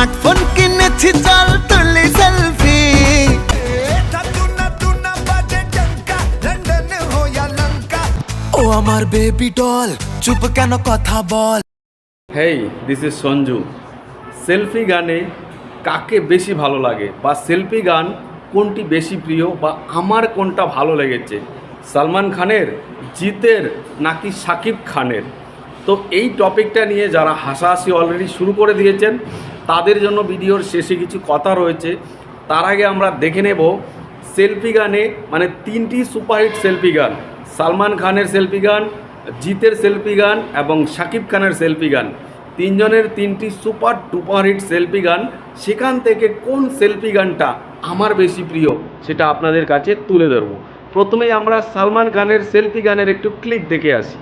Smartphone কিনেছি চল তুলি সেলফি ও আমার বেবি ডল চুপ কেন কথা বল? Hey this is Sanju. Selfie গানে কাকে বেশি ভালো লাগে? বা সেলফি গান কোনটি বেশি প্রিয়? বা আমার কোনটা ভালো লেগেছে? সালমান খানের, জিতের, নাকি সাকিব খানের? তো এই টপিকটা নিয়ে যারা হাসাহাসি অলরেডি শুরু করে দিয়েছেন তাদের জন্য ভিডিওর শেষে কিছু কথা রয়েছে। তার আগে আমরা দেখে নেব সেলফি গানে মানে তিনটি সুপারহিট সেলফি গান। সালমান খানের সেলফি গান, জিতের সেলফি গান এবং শাকিব খানের সেলফি গান। তিনজনের তিনটি সুপার ডুপার হিট সেলফি গান। সেখান থেকে কোন সেলফি গানটা আমার বেশি প্রিয় সেটা আপনাদের কাছে তুলে ধরব। প্রথমেই আমরা সালমান খানের সেলফি গানের একটু ক্লিক দেখে আসি।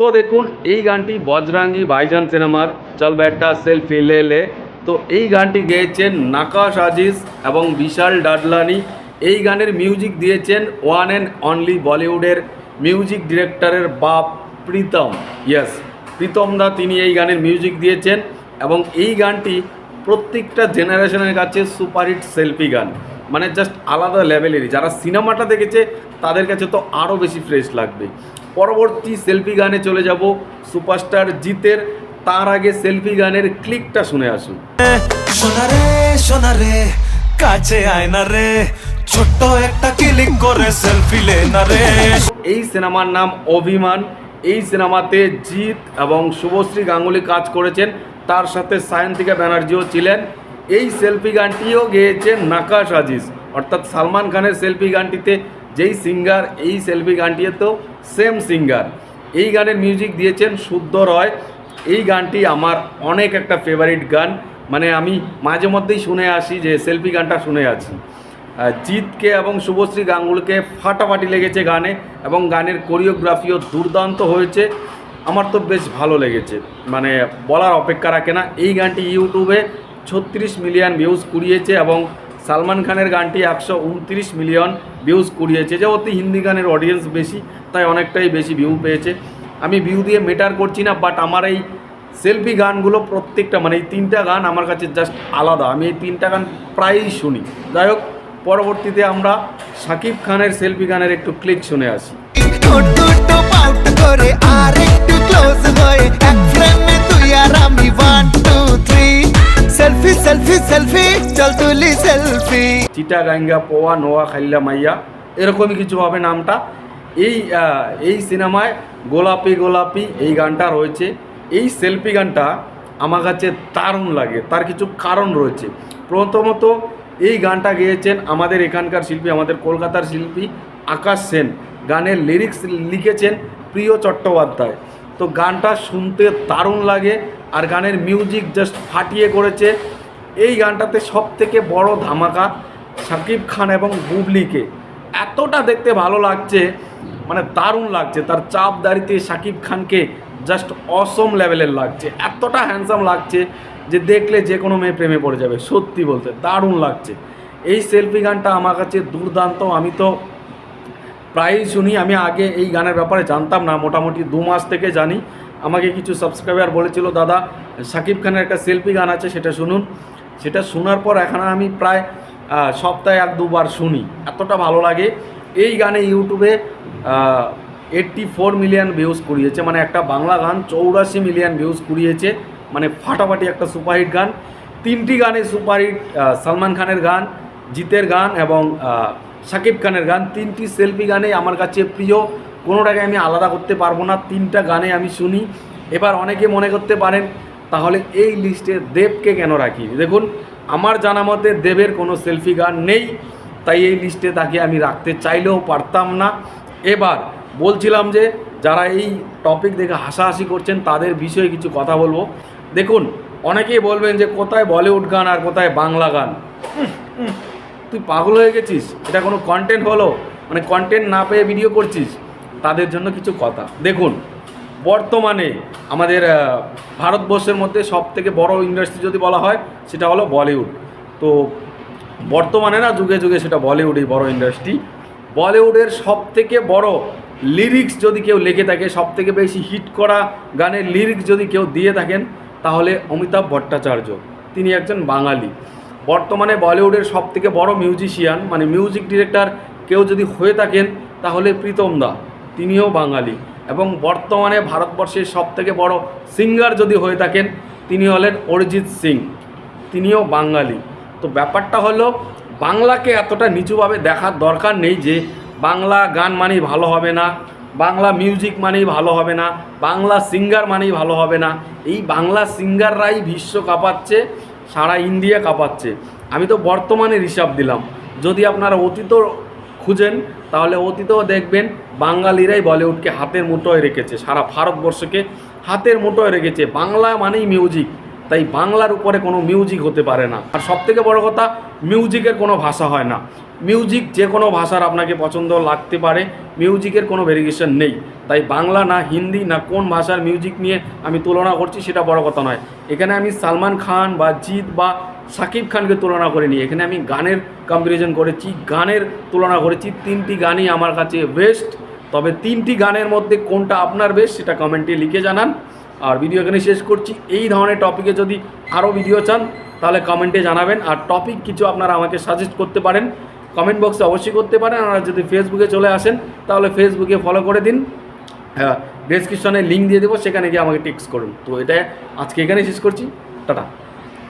তো দেখুন, এই গানটি বজরাঙ্গি ভাইজান সিনেমার। চল ব্যাটটা সেলফি লে লে। তো এই গানটি গেয়েছেন নাকাশ আজিজ এবং বিশাল ডাডলানি। এই গানের মিউজিক দিয়েছেন ওয়ান অ্যান্ড অনলি বলিউডের মিউজিক ডিরেক্টরের বাপ প্রীতম। ইয়েস প্রীতম দা তিনি এই গানের মিউজিক দিয়েছেন এবং এই গানটি প্রত্যেকটা জেনারেশনের কাছে সুপারহিট সেলফি গান। মানে জাস্ট আলাদা লেভেলেরই যারা সিনেমাটা দেখেছে, তাদের কাছে তো আরও বেশি ফ্রেশ লাগবে। পরবর্তী সেলফি গানে চলে যাব সুপারস্টার জিতের। তার আগে সেলফি গানের ক্লিকটা শুনে আসুন। সোনা রে সোনা রে কাছে আয় না রে। ছোট্ট একটা ক্লিক করে সেলফি লে না রে। এই সিনেমার নাম অভিমান। এই সিনেমাতে জিৎ এবং শুভশ্রী গাঙ্গুলি কাজ করেছেন। তার সাথে সায়ন্তিকা ব্যানার্জিও ছিলেন। এই সেলফি গানটিও গেয়েছেন নাকাশ আজিজ। অর্থাৎ সালমান খানের সেলফি গানটিতে যেই সিঙ্গার এই সেলফি গানটিতেও সেম সিঙ্গার। এই গানের মিউজিক দিয়েছেন শুদ্ধ রয়। এই গানটি আমার অনেক একটা ফেভারিট গান। মানে আমি মাঝে মধ্যেই শুনে আসি যে সেলফি গানটা শুনে আছি। জিতকে এবং শুভশ্রী গাঙ্গুলকে ফাটাফাটি লেগেছে গানে এবং গানের কোরিওগ্রাফিও দুর্দান্ত হয়েছে। আমার তো বেশ ভালো লেগেছে। মানে বলার অপেক্ষা রাখে না। এই গানটি ইউটিউবে ছত্রিশ মিলিয়ন ভিউজ কুড়িয়েছে এবং সালমান খানের গানটি একশো উনত্রিশ মিলিয়ন ভিউজ কুড়িয়েছে। যে অতি হিন্দি গানের অডিয়েন্স বেশি, তাই অনেকটাই বেশি ভিউ পেয়েছে। আমি ভিউ দিয়ে মেটার করছি না বাট আমার এই সেলফি গানগুলো প্রত্যেকটা মানে এই তিনটা গান আমার কাছে জাস্ট আলাদা। আমি এই তিনটা গান প্রায়ই শুনি। যাই হোক, পরবর্তীতে আমরা শাকিব খানের সেলফি গানের একটু ক্লিক শুনে আসি। করে আর একটু ক্লোজ এক ফ্রেমে তুই আর আমি one two three selfie selfie selfie চল তুলি সেলফি চিটা গাঙ্গা পোয়া নোয়া খাইল্লা মাইয়া এরকমই কিছু হবে নামটা এই এই সিনেমায় গোলাপি গোলাপি এই গানটা রয়েছে এই সেলফি গানটা আমার কাছে দারুণ লাগে তার কিছু কারণ রয়েছে প্রথমত এই গানটা গেয়েছেন আমাদের এখানকার শিল্পী আমাদের কলকাতার শিল্পী আকাশ সেন গানের লিরিক্স লিখেছেন প্রিয় চট্টোপাধ্যায় তো গানটা শুনতে দারুণ লাগে আর গানের মিউজিক জাস্ট ফাটিয়ে করেছে। এই গানটাতে সব থেকে বড় ধামাকা শাকিব খান এবং বুবলিকে। এতটা দেখতে ভালো লাগছে মানে দারুণ লাগছে। তার চাপ দাড়িতে শাকিব খানকে জাস্ট অসম লেভেলের লাগছে। এতটা হ্যান্ডসাম লাগছে যে দেখলে যে কোনো মেয়ে প্রেমে পড়ে যাবে। সত্যি বলতে দারুণ লাগছে। এই সেলফি গানটা আমার কাছে দুর্দান্ত। আমি তো প্রায়ই শুনি, আমি আগে এই গানের ব্যাপারে জানতাম না, মোটামুটি দু মাস থেকে জানি। আমাকে কিছু সাবস্ক্রাইবার বলেছিল, দাদা শাকিব খানের একটা সেলফি গান আছে, সেটা শুনুন। সেটা শোনার পর এখন আমি প্রায় সপ্তাহে এক দুবার শুনি, এতটা ভালো লাগে। এই গানে ইউটিউবে এইট্টি ফোর মিলিয়ন ভিউজ কুড়িয়েছে মানে একটা বাংলা গান চৌরাশি মিলিয়ন ভিউজ কুড়িয়েছে মানে ফাটাফাটি একটা সুপারহিট গান। তিনটি গানে সুপারহিট সালমান খানের গান, জিতের গান এবং শাকিব খানের গান, তিনটি সেলফি গানে আমার কাছে প্রিয়। কোনোটাকে আমি আলাদা করতে পারব না, তিনটা গানে আমি শুনি। এবার অনেকে মনে করতে পারেন, তাহলে এই লিস্টে দেবকে কেন রাখি? দেখুন, আমার জানা মতে দেবের কোনো সেলফি গান নেই, তাই এই লিস্টে তাকে আমি রাখতে চাইলেও পারতাম না। এবার বলছিলাম যে, যারা এই টপিক দেখে হাসাহাসি করছেন, তাদের বিষয়ে কিছু কথা বলব। দেখুন, অনেকেই বলবেন যে, কোথায় বলিউড গান আর কোথায় বাংলা গান? তুই পাগল হয়ে গেছিস? এটা কোনো কন্টেন্ট হলো মানে কন্টেন্ট না পেয়ে ভিডিও করছিস? তাদের জন্য কিছু কথা। দেখুন, বর্তমানে আমাদের ভারতবর্ষের মধ্যে সব থেকে বড় ইন্ডাস্ট্রি যদি বলা হয়, সেটা হলো বলিউড। তো বর্তমানে না যুগে যুগে সেটা বলিউডই বড় ইন্ডাস্ট্রি বলিউডের সব থেকে বড় লিরিক্স যদি কেউ লিখে থাকে সব থেকে বেশি হিট করা গানের লিরিক্স যদি কেউ দিয়ে থাকেন, তাহলে অমিতাভ ভট্টাচার্য, তিনি একজন বাঙালি। বর্তমানে বলিউডের সব থেকে বড় মিউজিশিয়ান মানে মিউজিক ডিরেক্টর কেউ যদি হয়ে থাকেন, তাহলে প্রীতম দা, তিনিও বাঙালি। এবং বর্তমানে ভারতবর্ষের সব থেকে বড় সিঙ্গার যদি হয়ে থাকেন, তিনি হলেন অরিজিৎ সিং, তিনিও বাঙালি। তো ব্যাপারটা হলো, বাংলাকে এতটা নিচুভাবে দেখার দরকার নেই যে, বাংলা গান মানেই ভালো হবে না, বাংলা মিউজিক মানেই ভালো হবে না, বাংলা সিঙ্গার মানেই ভালো হবে না। এই বাংলা সিঙ্গাররাই বিশ্ব কাঁপাচ্ছে সারা ইন্ডিয়া কাঁপাচ্ছে। আমি তো বর্তমানের হিসাব দিলাম। যদি আপনারা অতীত খুঁজেন, তাহলে অতীতেও দেখবেন বাঙালিরাই বলিউডকে হাতের মুঠোয় রেখেছে। সারা ভারতবর্ষকে হাতের মুঠোয় রেখেছে। বাংলা মানেই মিউজিক। তাই বাংলার উপরে কোনো মিউজিক হতে পারে না। আর সবথেকে বড় কথা, মিউজিকের কোনো ভাষা হয় না। মিউজিক যে কোনো ভাষার আপনাকে পছন্দ লাগতে পারে মিউজিকের কোনো ভেরিয়েশন নেই। তাই বাংলা না হিন্দি না কোন ভাষার মিউজিক নিয়ে আমি তুলনা করছি সেটা বড় কথা নয়। এখানে আমি সালমান খান বা জিৎ বা সাকিব খানকে তুলনা করিনি। এখানে আমি গানের কম্পারিজন করেছি, গানের তুলনা করেছি। তিনটি গানই আমার কাছে বেস্ট তবে তিনটি গানের মধ্যে কোনটা আপনার বেস্ট সেটা কমেন্টে লিখে জানান। আর ভিডিও এখানে শেষ করছি। এই ধরনের টপিকে যদি আরও ভিডিও চান, তাহলে কমেন্টে জানাবেন। আর টপিক কিছু আপনারা আমাকে সাজেস্ট করতে পারেন। কমেন্ট বক্সে অবশ্যই করতে পারেন। আর যদি ফেসবুকে চলে আসেন, তাহলে ফেসবুকে ফলো করে দিন। হ্যাঁ ডেসক্রিপশনে লিঙ্ক দিয়ে দেবো, সেখানে গিয়ে আমাকে টিক্স করুন। তো এটা আজকে এখানেই শেষ করছি। টাটা।